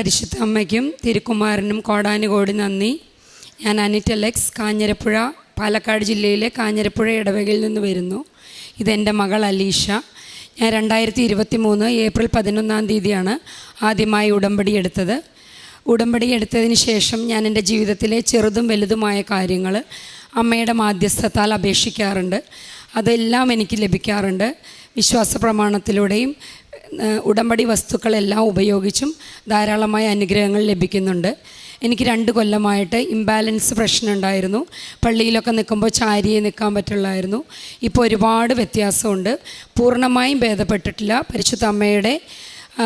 പരിശുദ്ധ അമ്മയ്ക്കും തിരുക്കുമാരനും കോടാനുകോടി നന്ദി. ഞാൻ അനിറ്റ് അലക്സ് കാഞ്ഞിരപ്പുഴ പാലക്കാട് ജില്ലയിലെ കാഞ്ഞിരപ്പുഴ ഇടവകയിൽ നിന്ന് വരുന്നു. ഇതെന്റെ മകൾ അലീഷ. ഞാൻ രണ്ടായിരത്തി ഇരുപത്തി മൂന്ന് ഏപ്രിൽ പതിനൊന്നാം തീയതിയാണ് ആദ്യമായി ഉടമ്പടി എടുത്തത്. ഉടമ്പടി എടുത്തതിന് ശേഷം ഞാൻ എന്റെ ജീവിതത്തിലെ ചെറുതും വലുതുമായ കാര്യങ്ങൾ അമ്മയുടെ മാധ്യസ്ഥത്താൽ അപേക്ഷിക്കാറുണ്ട്. അതെല്ലാം എനിക്ക് ലഭിക്കാറുണ്ട്. വിശ്വാസ പ്രമാണത്തിലൂടെയും ഉടമ്പടി വസ്തുക്കളെല്ലാം ഉപയോഗിച്ചും ധാരാളമായ അനുഗ്രഹങ്ങൾ ലഭിക്കുന്നുണ്ട്. എനിക്ക് രണ്ട് കൊല്ലമായിട്ട് ഇംബാലൻസ് പ്രശ്നം ഉണ്ടായിരുന്നു. പള്ളിയിലൊക്കെ നിൽക്കുമ്പോൾ ചാരിയെ നിൽക്കാൻ പറ്റുള്ളായിരുന്നു. ഇപ്പോൾ ഒരുപാട് വ്യത്യാസമുണ്ട്. പൂർണമായും ഭേദപ്പെട്ടിട്ടില്ല. പരിശുദ്ധ അമ്മയുടെ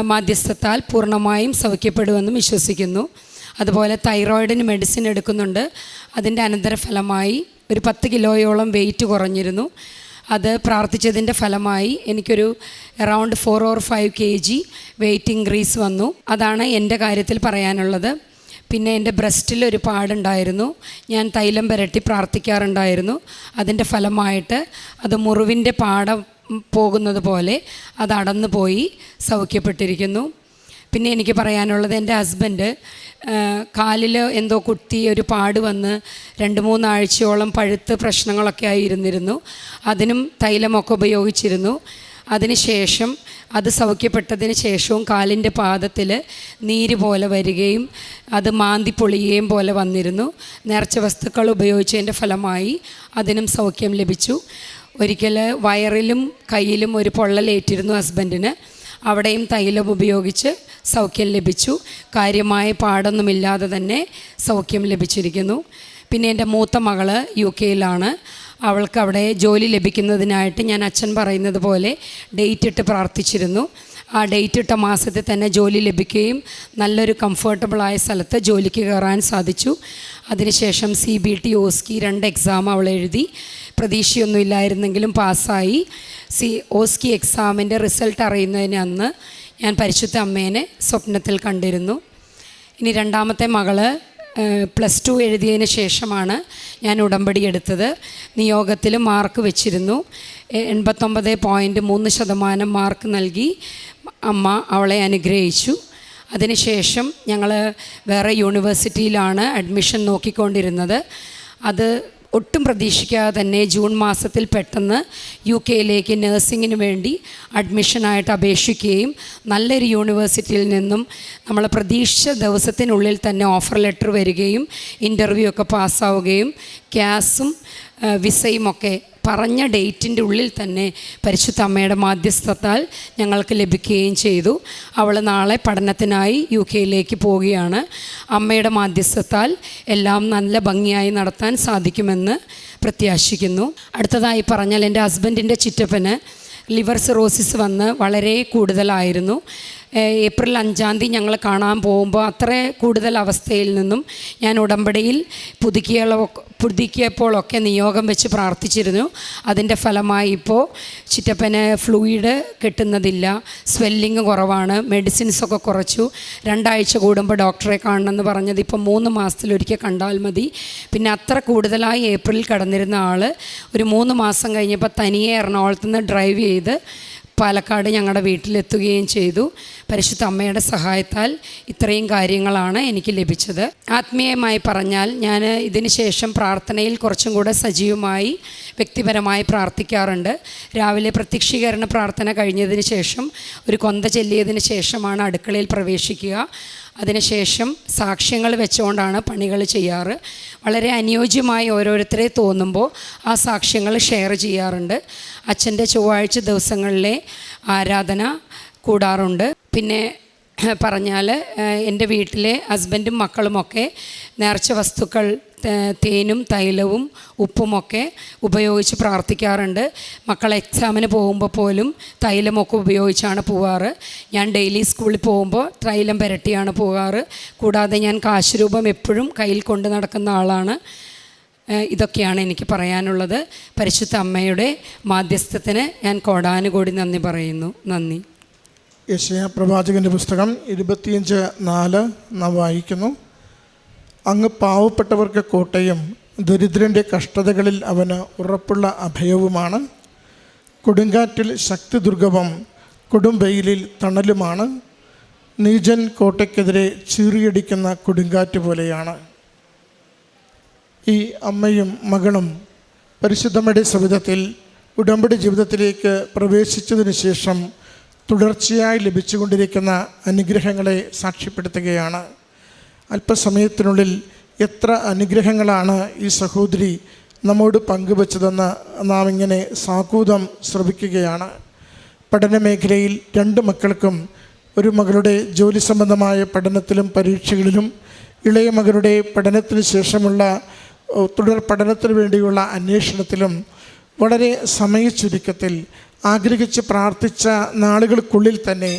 മാധ്യസ്ഥത്താൽ പൂർണമായും സൗഖ്യപ്പെടുമെന്നും വിശ്വസിക്കുന്നു. അതുപോലെ തൈറോയിഡിന് മെഡിസിൻ എടുക്കുന്നുണ്ട്. അതിന്റെ അനന്തരഫലമായി ഒരു പത്ത് കിലോയോളം വെയിറ്റ് കുറഞ്ഞിരുന്നു. അത് പ്രാർത്ഥിച്ചതിന്റെ ഫലമായി എനിക്കൊരു around four or five K G weight increase വന്നു. അതാണ് എന്റെ കാര്യത്തിൽ പറയാനുള്ളത്. പിന്നെ എന്റെ ബ്രസ്റ്റിൽ ഒരു പാടുണ്ടായിരുന്നു. ഞാൻ തൈലം പുരട്ടി പ്രാർത്ഥിക്കാറുണ്ടായിരുന്നു. അതിന്റെ ഫലമായിട്ട് അത് മുറിവിന്റെ പാടം പോകുന്നത് പോലെ അത് അടന്നു പോയി സൗഖ്യപ്പെട്ടിരിക്കുന്നു. പിന്നെ എനിക്ക് പറയാനുള്ളത് എന്റെ ഹസ്ബൻഡ് കാലിൽ എന്തോ കുത്തി ഒരു പാട് വന്ന് രണ്ട് മൂന്നാഴ്ചയോളം പഴുത്ത് പ്രശ്നങ്ങളൊക്കെ ആയിരുന്നിരുന്നു. അതിനും തൈലമൊക്കെ ഉപയോഗിച്ചിരുന്നു. അതിനുശേഷം അത് സൗഖ്യപ്പെട്ടതിന് ശേഷവും കാലിന്റെ പാദത്തിൽ നീര് പോലെ വരികയും അത് മാന്തി പൊളിയുകയും പോലെ വന്നിരുന്നു. നേർച്ച വസ്തുക്കൾ ഉപയോഗിച്ചതിന്റെ ഫലമായി അതിനും സൗഖ്യം ലഭിച്ചു. ഒരിക്കൽ വയറിലും കയ്യിലും ഒരു പൊള്ളലേറ്റിരുന്നു ഹസ്ബൻഡിന് അവിടെയും തൈലം ഉപയോഗിച്ച് സൗഖ്യം ലഭിച്ചു. കാര്യമായ പാടൊന്നുമില്ലാതെ തന്നെ സൗഖ്യം ലഭിച്ചിരിക്കുന്നു. പിന്നെ എന്റെ മൂത്ത മകൾ യു കെയിലാണ്. അവൾക്ക് അവിടെ ജോലി ലഭിക്കുന്നതിനായിട്ട് ഞാൻ അച്ഛൻ പറയുന്നത് പോലെ ഡേറ്റ് ഇട്ട് പ്രാർത്ഥിച്ചിരുന്നു. ആ ഡേറ്റ് ഇട്ട മാസത്തിൽ തന്നെ ജോലി ലഭിക്കുകയും നല്ലൊരു കംഫർട്ടബിളായ സ്ഥലത്ത് ജോലിക്ക് കയറാൻ സാധിച്ചു. അതിനുശേഷം സി ബി ടി ഓസ്കി രണ്ട് എക്സാം അവൾ എഴുതി. പ്രതീക്ഷയൊന്നും ഇല്ലായിരുന്നെങ്കിലും പാസ്സായി. സി ഓസ്കി എക്സാമിന്റെ റിസൾട്ട് അറിയുന്നതിന് അന്ന് ഞാൻ പരിശുദ്ധ അമ്മേനെ സ്വപ്നത്തിൽ കണ്ടിരുന്നു. ഇനി രണ്ടാമത്തെ മകൾ പ്ലസ് ടു എഴുതിയതിന് ശേഷമാണ് ഞാൻ ഉടമ്പടി എടുത്തത്. നിയോഗത്തിൽ മാർക്ക് വെച്ചിരുന്നു. എൺപത്തൊമ്പത് പോയിന്റ് മൂന്ന് ശതമാനം മാർക്ക് നൽകി അമ്മ അവളെ അനുഗ്രഹിച്ചു. അതിനുശേഷം ഞങ്ങൾ വേറെ യൂണിവേഴ്സിറ്റിയിലാണ് അഡ്മിഷൻ നോക്കിക്കൊണ്ടിരുന്നത്. അത് ഒട്ടും പ്രതീക്ഷിക്കാതെ തന്നെ ജൂൺ മാസത്തിൽ പെട്ടെന്ന് യു കെയിലേക്ക് നഴ്സിങ്ങിന് വേണ്ടി അഡ്മിഷനായിട്ട് അപേക്ഷിക്കുകയും നല്ലൊരു യൂണിവേഴ്സിറ്റിയിൽ നിന്നും നമ്മൾ പ്രതീക്ഷിച്ച ദിവസത്തിനുള്ളിൽ തന്നെ ഓഫർ ലെറ്റർ വരികയും ഇന്റർവ്യൂ ഒക്കെ പാസ്സാവുകയും ക്യാസും വിസയും ഒക്കെ പറഞ്ഞ ഡേറ്റിന്റെ ഉള്ളിൽ തന്നെ പരിശുദ്ധ അമ്മയുടെ മാധ്യസ്ഥത്താൽ ഞങ്ങൾക്ക് ലഭിക്കുകയും ചെയ്തു. അവൾ നാളെ പഠനത്തിനായി യു കെയിലേക്ക് പോവുകയാണ്. അമ്മയുടെ മാധ്യസ്ഥത്താൽ എല്ലാം നല്ല ഭംഗിയായി നടത്താൻ സാധിക്കുമെന്ന് പ്രത്യാശിക്കുന്നു. അടുത്തതായി പറഞ്ഞാൽ എന്റെ ഹസ്ബൻഡിന്റെ ചിറ്റപ്പന് ലിവർ സിറോസിസ് വന്ന് വളരെ കൂടുതലായിരുന്നു. ഏപ്രിൽ അഞ്ചാം തീയതി ഞങ്ങൾ കാണാൻ പോകുമ്പോൾ അത്ര കൂടുതൽ അവസ്ഥയിൽ നിന്നും ഞാൻ ഉടമ്പടിയിൽ പുതുക്കിയ പുതുക്കിയപ്പോഴൊക്കെ നിയോഗം വെച്ച് പ്രാർത്ഥിച്ചിരുന്നു. അതിന്റെ ഫലമായി ഇപ്പോൾ ചിറ്റപ്പന് ഫ്ലൂയിഡ് കിട്ടുന്നതില്ല സ്വെല്ലിങ് കുറവാണ് മെഡിസിൻസൊക്കെ കുറച്ചു. രണ്ടാഴ്ച കൂടുമ്പോൾ ഡോക്ടറെ കാണണമെന്ന് പറഞ്ഞത് ഇപ്പം മൂന്ന് മാസത്തിലൊരിക്കൽ കണ്ടാൽ മതി. പിന്നെ അത്ര കൂടുതലായി ഏപ്രിലിൽ കടന്നിരുന്ന ആൾ ഒരു മൂന്ന് മാസം കഴിഞ്ഞപ്പോൾ തനിയെ എറണാകുളത്ത് നിന്ന് ഡ്രൈവ് ചെയ്ത് പാലക്കാട് ഞങ്ങളുടെ വീട്ടിലെത്തുകയും ചെയ്തു. പരിശുദ്ധ അമ്മയുടെ സഹായത്താൽ ഇത്രയും കാര്യങ്ങളാണ് എനിക്ക് ലഭിച്ചത്. ആത്മീയമായി പറഞ്ഞാൽ ഞാൻ ഇതിന് ശേഷം പ്രാർത്ഥനയിൽ കുറച്ചും കൂടെ സജീവമായി വ്യക്തിപരമായി പ്രാർത്ഥിക്കാറുണ്ട്. രാവിലെ പ്രത്യക്ഷീകരണ പ്രാർത്ഥന കഴിഞ്ഞതിന് ശേഷം ഒരു കൊന്ത ചെല്ലിയതിന് ശേഷമാണ് അടുക്കളയിൽ പ്രവേശിക്കുക. അതിനുശേഷം സാക്ഷ്യങ്ങൾ വെച്ചുകൊണ്ടാണ് പണികൾ ചെയ്യാറ്. വളരെ അനുയോജ്യമായി ഓരോരുത്തരെ തോന്നുമ്പോൾ ആ സാക്ഷ്യങ്ങൾ ഷെയർ ചെയ്യാറുണ്ട്. അച്ഛന്റെ ചൊവ്വാഴ്ച ദിവസങ്ങളിലെ ആരാധന കൂടാറുണ്ട്. പിന്നെ പറഞ്ഞാൽ എന്റെ വീട്ടിലെ ഹസ്ബൻഡും മക്കളുമൊക്കെ നേർച്ച വസ്തുക്കൾ തേനും തൈലവും ഉപ്പുമൊക്കെ ഉപയോഗിച്ച് പ്രാർത്ഥിക്കാറുണ്ട്. മക്കൾ എക്സാമിന് പോകുമ്പോൾ പോലും തൈലമൊക്കെ ഉപയോഗിച്ചാണ് പോവാറ്. ഞാൻ ഡെയിലി സ്കൂളിൽ പോകുമ്പോൾ തൈലം പുരട്ടിയാണ് പോകാറ് കൂടാതെ ഞാൻ കാശുരൂപം എപ്പോഴും കയ്യിൽ കൊണ്ട് നടക്കുന്ന ആളാണ്. ഇതൊക്കെയാണ് എനിക്ക് പറയാനുള്ളത്. പരിശുദ്ധ അമ്മയുടെ മാധ്യസ്ഥത്തിന് ഞാൻ കോടാനുകൂടി നന്ദി പറയുന്നു. നന്ദി. യശയ പ്രവാചകന്റെ പുസ്തകം ഇരുപത്തിയഞ്ച് നാല് നാം വായിക്കുന്നു. അങ്ങ് പാവപ്പെട്ടവർക്ക് കോട്ടയും ദരിദ്രന്റെ കഷ്ടതകളിൽ അവന് ഉറപ്പുള്ള അഭയവുമാണ്. കൊടുങ്കാറ്റിൽ ശക്തി ദുർഗവും കൊടും വെയിലിൽ തണലുമാണ്. നീജൻ കോട്ടയ്ക്കെതിരെ ചീറിയടിക്കുന്ന കൊടുങ്കാറ്റ് പോലെയാണ്. ഈ അമ്മയും മകളും പരിശുദ്ധമ്മയുടെ സവിധത്തിൽ ഉടമ്പടി ജീവിതത്തിലേക്ക് പ്രവേശിച്ചതിന് ശേഷം തുടർച്ചയായി ലഭിച്ചുകൊണ്ടിരിക്കുന്ന അനുഗ്രഹങ്ങളെ സാക്ഷ്യപ്പെടുത്തുകയാണ്. അല്പസമയത്തിനുള്ളിൽ എത്ര അനുഗ്രഹങ്ങളാണ് ഈ സഹോദരി നമ്മോട് പങ്കുവച്ചതെന്ന് നാം ഇങ്ങനെ സാകൂതം ശ്രവിക്കുകയാണ്. പഠനമേഖലയിൽ രണ്ട് മക്കൾക്കും ഒരു മകളുടെ ജോലി സംബന്ധമായ പഠനത്തിലും പരീക്ഷകളിലും ഇളയ മകളുടെ പഠനത്തിന് ശേഷമുള്ള തുടർ പഠനത്തിന് വേണ്ടിയുള്ള അന്വേഷണത്തിലും വളരെ സമയച്ചുരുക്കത്തിൽ ആഗ്രഹിച്ച് പ്രാർത്ഥിച്ച നാളുകൾക്കുള്ളിൽ തന്നെ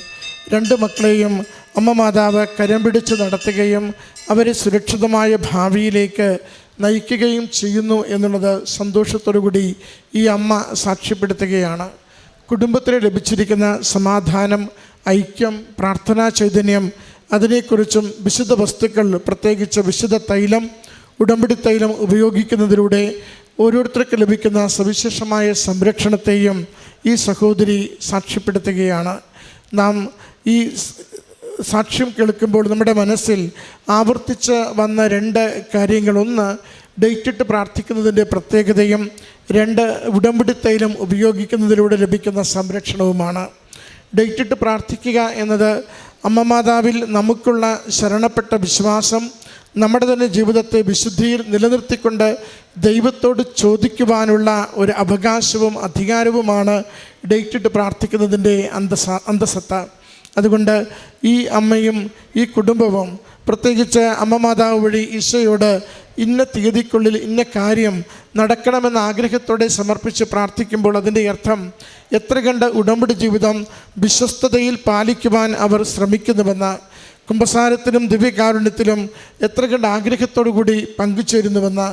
രണ്ട് മക്കളെയും അമ്മ മാതാവ് കരം പിടിച്ച് നടത്തുകയും അവരെ സുരക്ഷിതമായ ഭാവിയിലേക്ക് നയിക്കുകയും ചെയ്യുന്നു എന്നുള്ളത് സന്തോഷത്തോടുകൂടി ഈ അമ്മ സാക്ഷ്യപ്പെടുത്തുകയാണ്. കുടുംബത്തിന് ലഭിച്ചിരിക്കുന്ന സമാധാനം ഐക്യം പ്രാർത്ഥനാ ചൈതന്യം അതിനെക്കുറിച്ചും വിശുദ്ധ വസ്തുക്കൾ പ്രത്യേകിച്ച് വിശുദ്ധ തൈലം ഉടമ്പടി തൈലം ഉപയോഗിക്കുന്നതിലൂടെ ഓരോരുത്തർക്ക് ലഭിക്കുന്ന സവിശേഷമായ സംരക്ഷണത്തെയും ഈ സഹോദരി സാക്ഷ്യപ്പെടുത്തുകയാണ്. നാം ഈ സാക്ഷ്യം കേൾക്കുമ്പോൾ നമ്മുടെ മനസ്സിൽ ആവർത്തിച്ച് വന്ന രണ്ട് കാര്യങ്ങൾ ഒന്ന് ഡേറ്റിട്ട് പ്രാർത്ഥിക്കുന്നതിന്റെ പ്രത്യേകതയും രണ്ട് ഉടമ്പടി തൈലം ഉപയോഗിക്കുന്നതിലൂടെ ലഭിക്കുന്ന സംരക്ഷണവുമാണ്. ഡേറ്റിട്ട് പ്രാർത്ഥിക്കുക എന്നത് അമ്മമാതാവിൽ നമുക്കുള്ള ശരണപ്പെട്ട വിശ്വാസം നമ്മുടെ തന്നെ ജീവിതത്തെ വിശുദ്ധിയിൽ നിലനിർത്തിക്കൊണ്ട് ദൈവത്തോട് ചോദിക്കുവാനുള്ള ഒരു അവകാശവും അധികാരവുമാണ് ഡേറ്റിട്ട് പ്രാർത്ഥിക്കുന്നതിന്റെ അന്തസ അന്തസത്ത. അതുകൊണ്ട് ഈ അമ്മയും ഈ കുടുംബവും പ്രത്യേകിച്ച് അമ്മ മാതാവ് വഴി ഈശോയോട് ഇന്ന തീയതിക്കുള്ളിൽ ഇന്ന കാര്യം നടക്കണമെന്ന ആഗ്രഹത്തോടെ സമർപ്പിച്ച് പ്രാർത്ഥിക്കുമ്പോൾ അതിന്റെ അർത്ഥം എത്ര കണ്ട് ഉടമ്പടി ജീവിതം വിശ്വസ്തതയിൽ പാലിക്കുവാൻ അവർ ശ്രമിക്കുന്നുവെന്ന് കുംഭസാരത്തിലും ദിവ്യകാരുണ്യത്തിലും എത്ര കണ്ട ആഗ്രഹത്തോടു കൂടി പങ്കുചേരുന്നുവെന്ന്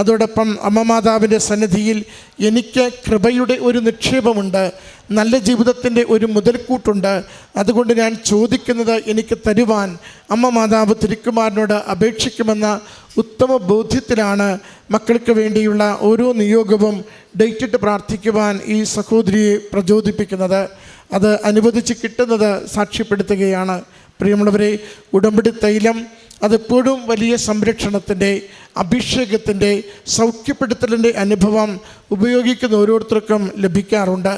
അതോടൊപ്പം അമ്മ മാതാവിന്റെ സന്നിധിയിൽ എനിക്ക് കൃപയുടെ ഒരു നിക്ഷേപമുണ്ട് നല്ല ജീവിതത്തിന്റെ ഒരു മുതൽക്കൂട്ടുണ്ട്. അതുകൊണ്ട് ഞാൻ ചോദിക്കുന്നത് എനിക്ക് തരുവാൻ അമ്മ മാതാവ് തിരുക്കുമാരനോട് അപേക്ഷിക്കുമെന്ന ഉത്തമ ബോധ്യത്തിലാണ് മക്കൾക്ക് വേണ്ടിയുള്ള ഓരോ നിയോഗവും ഡേറ്റിട്ട് പ്രാർത്ഥിക്കുവാൻ ഈ സഹോദരിയെ പ്രചോദിപ്പിക്കുന്നത്. അത് അനുവദിച്ച് കിട്ടുന്നത് സാക്ഷ്യപ്പെടുത്തുകയാണ്. പ്രിയമുള്ളവരെ ഉടമ്പടി തൈലം അതെപ്പോഴും വലിയ സംരക്ഷണത്തിന്റെ അഭിഷേകത്തിന്റെ സൗഖ്യപ്പെടുത്തലിന്റെ അനുഭവം ഉപയോഗിക്കുന്ന ഓരോരുത്തർക്കും ലഭിക്കാറുണ്ട്.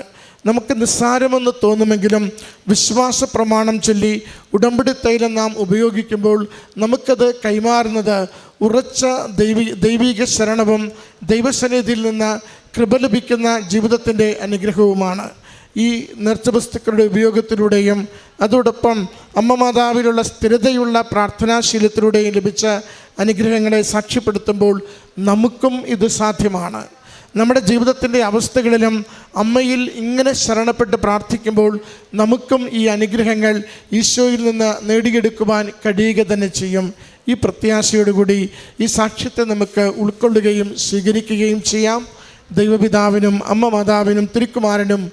നമുക്ക് നിസ്സാരമെന്ന് തോന്നുമെങ്കിലും വിശ്വാസ പ്രമാണം ചൊല്ലി ഉടമ്പടി തൈലം നാം ഉപയോഗിക്കുമ്പോൾ നമുക്കത് കൈമാറുന്നത് ഉറച്ച ദൈവി ദൈവിക ശരണവും ദൈവസന്നിധിയിൽ നിന്ന് കൃപ ലഭിക്കുന്ന ജീവിതത്തിന്റെ അനുഗ്രഹവുമാണ്. ഈ നേർച്ചവസ്തുക്കളുടെ ഉപയോഗത്തിലൂടെയും അതോടൊപ്പം അമ്മ മാതാവിലുള്ള സ്ഥിരതയുള്ള പ്രാർത്ഥനാശീലത്തിലൂടെയും ലഭിച്ച അനുഗ്രഹങ്ങളെ സാക്ഷ്യപ്പെടുത്തുമ്പോൾ നമുക്കും ഇത് സാധ്യമാണ്. നമ്മുടെ ജീവിതത്തിന്റെ അവസ്ഥകളിലും അമ്മയിൽ ഇങ്ങനെ ശരണപ്പെട്ട് പ്രാർത്ഥിക്കുമ്പോൾ നമുക്കും ഈ അനുഗ്രഹങ്ങൾ ഈശോയിൽ നിന്ന് നേടിയെടുക്കുവാൻ കഴിയുക തന്നെ ചെയ്യും. ഈ പ്രത്യാശയോടുകൂടി ഈ സാക്ഷ്യത്തെ നമുക്ക് ഉൾക്കൊള്ളുകയും സ്വീകരിക്കുകയും ചെയ്യാം. ദൈവപിതാവിനും അമ്മ മാതാവിനും തിരുക്കുമാരനും